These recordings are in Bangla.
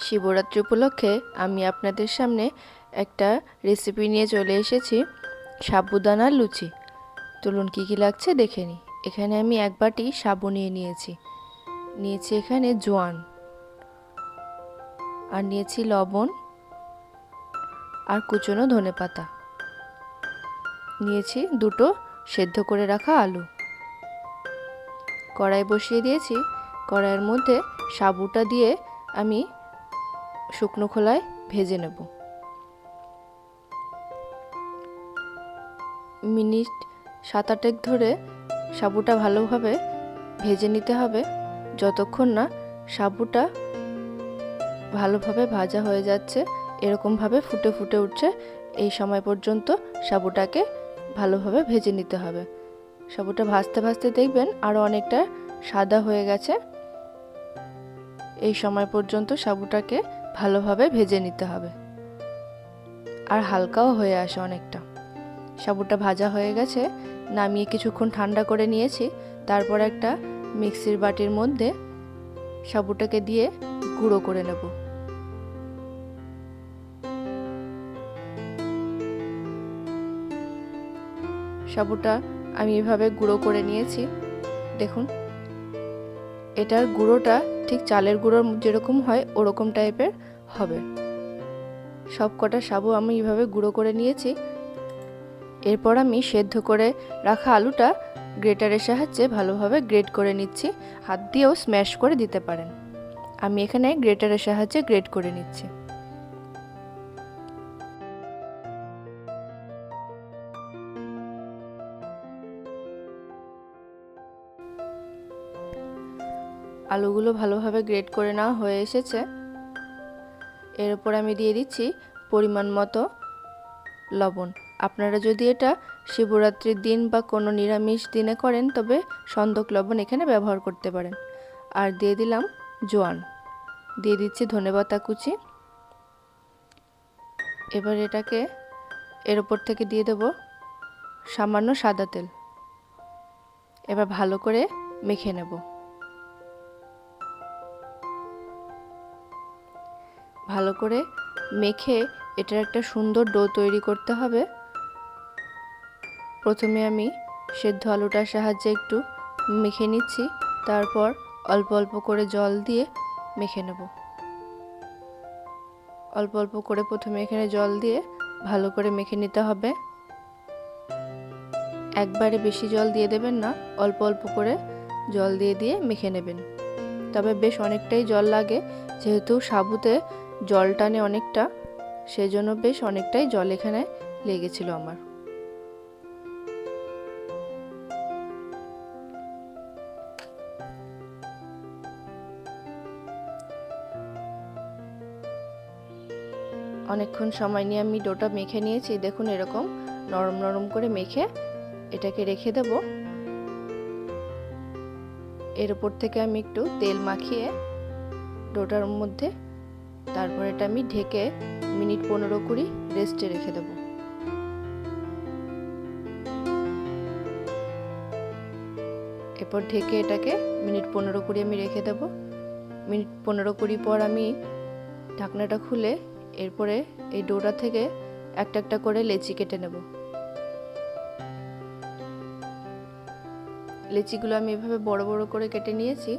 শিবরাত্রি উপলক্ষে আমি আপনাদের সামনে একটা রেসিপি নিয়ে চলে এসেছি সাবুদানার লুচি। চলুন কী কী লাগছে দেখে নিই। এখানে আমি এক বাটি সাবু নিয়ে নিয়েছি। নিয়েছি এখানে জোয়ান। আর নিয়েছি লবণ আর কুচনো ধনে পাতা। নিয়েছি দুটো সেদ্ধ করে রাখা আলু। কড়াই বসিয়ে দিয়েছি। কড়াইয়ের মধ্যে সাবুটা দিয়ে আমি শুকনো খোলায় ভেজে নেব। মিনিট সাত আটেক ধরে সাবুটা ভালোভাবে ভেজে নিতে হবে, যতক্ষণ না সাবুটা ভালোভাবে ভাজা হয়ে যাচ্ছে, এরকমভাবে ফুটে ফুটে উঠছে, এই সময় পর্যন্ত সাবুটাকে ভালোভাবে ভেজে নিতে হবে। সাবুটা ভাজতে ভাজতে দেখবেন আরও অনেকটা সাদা হয়ে গেছে। এই সময় পর্যন্ত সাবুটাকে ভালোভাবে ভেজে নিতে হবে। আর হালকাও হয়ে আসে অনেকটা। সাবুটা ভাজা হয়ে গেছে, নামিয়ে কিছুক্ষণ ঠান্ডা করে নিয়েছি। তারপর একটা মিক্সির বাটির মধ্যে সাবুটাকে দিয়ে গুঁড়ো করে নেব। সাবুটা আমি এভাবে গুঁড়ো করে নিয়েছি। দেখুন, এটার গুঁড়োটা ঠিক চালের গুঁড়োর যেরকম হয়, ওরকম টাইপের হবে। সব কটা সাবু আমি এইভাবে গুঁড়ো করে নিয়েছি। এরপর আমি সেদ্ধ করে রাখা আলুটা গ্রেটারের সাহায্যে ভালোভাবে গ্রেট করে নিচ্ছি। হাত দিয়েও স্ম্যাশ করে দিতে পারেন। আমি এখানে গ্রেটারের সাহায্যে গ্রেট করে নিচ্ছি। আলুগুলো ভালোভাবে গ্রেট করে নেওয়া হয়ে এসেছে। এর উপর আমি দিয়ে দিচ্ছি পরিমাণ মতো লবণ। আপনারা যদি এটা শিবরাত্রির দিন বা কোনো নিরামিষ দিনে করেন, তবে সন্দক লবণ এখানে ব্যবহার করতে পারেন। আর দিয়ে দিলাম জোয়ান। দিয়ে দিচ্ছি ধনেপাতা কুচি। এবার এটাকে এর ওপর থেকে দিয়ে দেব সামান্য সাদা তেল। এবার ভালো করে মেখে নেব। ভালো করে মেখে এটার একটা সুন্দর ডো তৈরি করতে হবে। প্রথমে আমি সেদ্ধ আলুটার সাহায্যে একটু মেখে নিচ্ছি, তারপর অল্প অল্প করে জল দিয়ে মেখে নেব। অল্প অল্প করে প্রথমে এখানে জল দিয়ে ভালো করে মেখে নিতে হবে। একবারে বেশি জল দিয়ে দেবেন না, অল্প অল্প করে জল দিয়ে দিয়ে মেখে নেবেন। তবে বেশ অনেকটাই জল লাগে, যেহেতু সাবুতে জল টানে অনেকটা, সেজন্য বেশ অনেকটাই জল এখানে লেগেছিল আমার। অনেকক্ষণ সময় নিয়ে আমি ডোটা মেখে নিয়েছি, দেখুন এরকম নরম নরম করে মেখে এটাকে রেখে দেব। এর উপর থেকে আমি একটু তেল মাখিয়ে ডোটার মধ্যে তারপর এটা আমি ঢেকে মিনিট পনেরো কুড়ি রেস্টে রেখে দেব। এরপর ঢেকে এটাকে মিনিট পনেরো কুড়ি আমি রেখে দেব। মিনিট পনেরো কুড়ি পর আমি ঢাকনাটা খুলে এরপরে এই ডোটা থেকে একটা একটা করে লেচি কেটে নেব। লেচিগুলো আমি এভাবে বড় বড় করে কেটে নিয়েছি।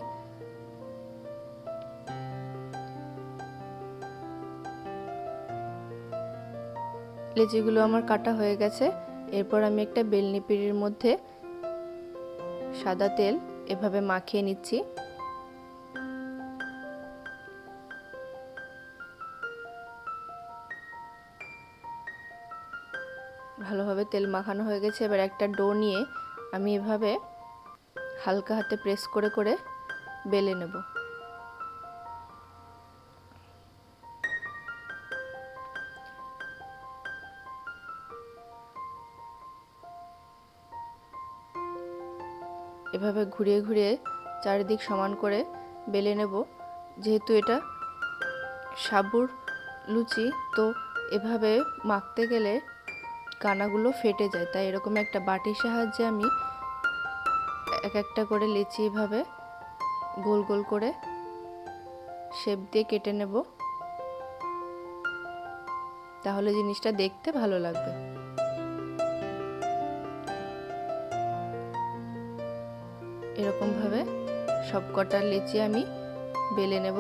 লেচিগুলো আমার কাটা হয়ে গেছে, এরপর আমি একটা বেলনি পিড়ির মধ্যে সাদা তেল এভাবে মাখিয়ে নিচ্ছি। ভালোভাবে তেল মাখানো হয়ে গেছে, এবার একটা ডো নিয়ে আমি এভাবে হালকা হাতে প্রেস করে করে বেলে নেব। এভাবে ঘুরিয়ে ঘুরিয়ে চারিদিক সমান করে বেলে নেব। যেহেতু এটা সাবুর লুচি, তো এভাবে মাখতে গেলে কানাগুলো ফেটে যায়। তাই এরকম একটা বাটির সাহায্যে আমি এক একটা করে লিচি এভাবে গোল গোল করে শেপ দিয়ে কেটে নেব। তাহলে জিনিসটা দেখতে ভালো লাগবে। এরকমভাবে সব কটা লেচি আমি বেলে নেব।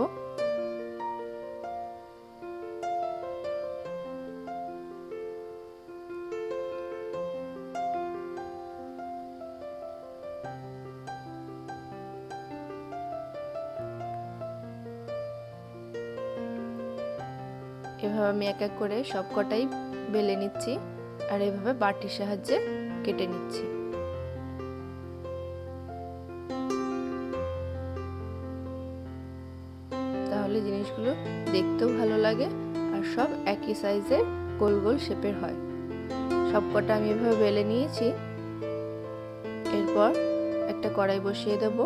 এভাবে আমি এক এক করে সব কটাই বেলে নিচ্ছি আর এভাবে বাটির সাহায্যে কেটে নিচ্ছি। একই সাইজের গোল গোল শেপের হয়। সবকটা আমি এভাবে বেলে নিয়েছি। এরপর একটা কড়াই বসিয়ে দেব।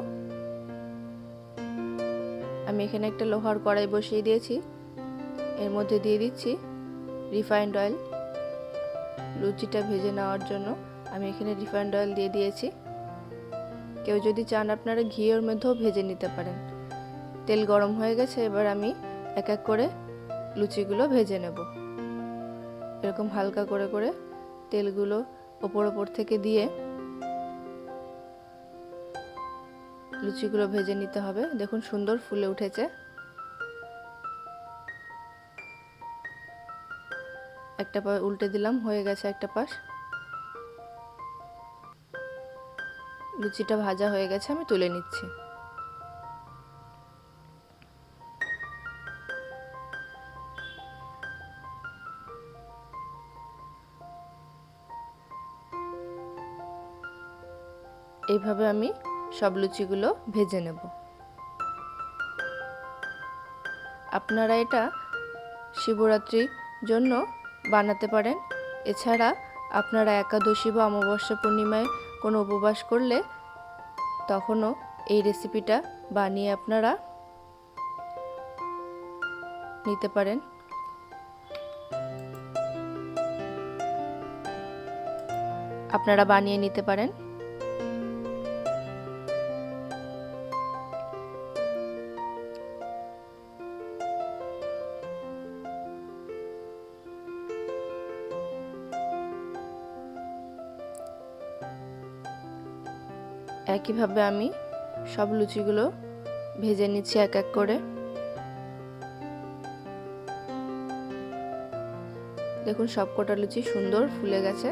আমি এখানে একটা লোহার কড়াই বসিয়ে দিয়েছি। এর মধ্যে দিয়ে দিচ্ছি রিফাইন্ড অয়েল। লুচিটা ভেজে নেওয়ার জন্য আমি এখানে রিফাইন্ড অয়েল দিয়ে দিয়েছি। কেউ যদি চান আপনারা ঘিয়ের মধ্যেও ভেজে নিতে পারেন। তেল গরম হয়ে গেছে, এবার আমি এক এক করে লুচিগুলো ভেজে নেব। এরকম হালকা করে করে তেলগুলো ওপর ওপর থেকে দিয়ে লুচিগুলো ভেজে নিতে হবে। দেখুন সুন্দর ফুলে উঠেছে। একটা পা উল্টে দিলাম, হয়ে গেছে একটা পাশ। লুচিটা ভাজা হয়ে গেছে, আমি তুলে নিচ্ছি। এইভাবে আমি সব লুচিগুলো ভেজে নেব। আপনারা এটা শিবরাত্রির জন্য বানাতে পারেন। এছাড়া আপনারা একাদশী বা অমাবস্যা পূর্ণিমায় কোনো উপবাস করলে তখনও এই রেসিপিটা বানিয়ে আপনারা নিতে পারেন। আপনারা বানিয়ে নিতে পারেন। একইভাবে আমি সব লুচিগুলো ভেজে নিচ্ছি এক এক করে। দেখুন সব কটা লুচি সুন্দর ফুলে গেছে।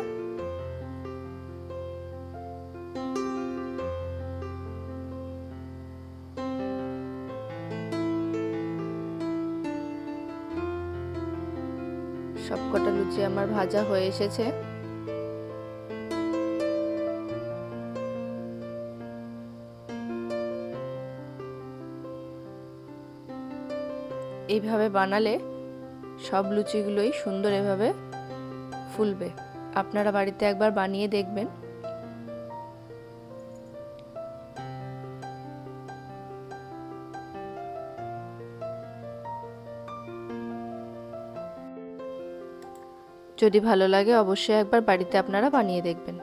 সব কটা লুচি আমার ভাজা হয়ে এসেছে। এইভাবে বানালে সব লুচিগুলোই সুন্দর এভাবে ফুলবে। আপনারা বাড়িতে একবার বানিয়ে দেখবেন। যদি ভালো লাগে অবশ্যই একবার বাড়িতে আপনারা বানিয়ে দেখবেন।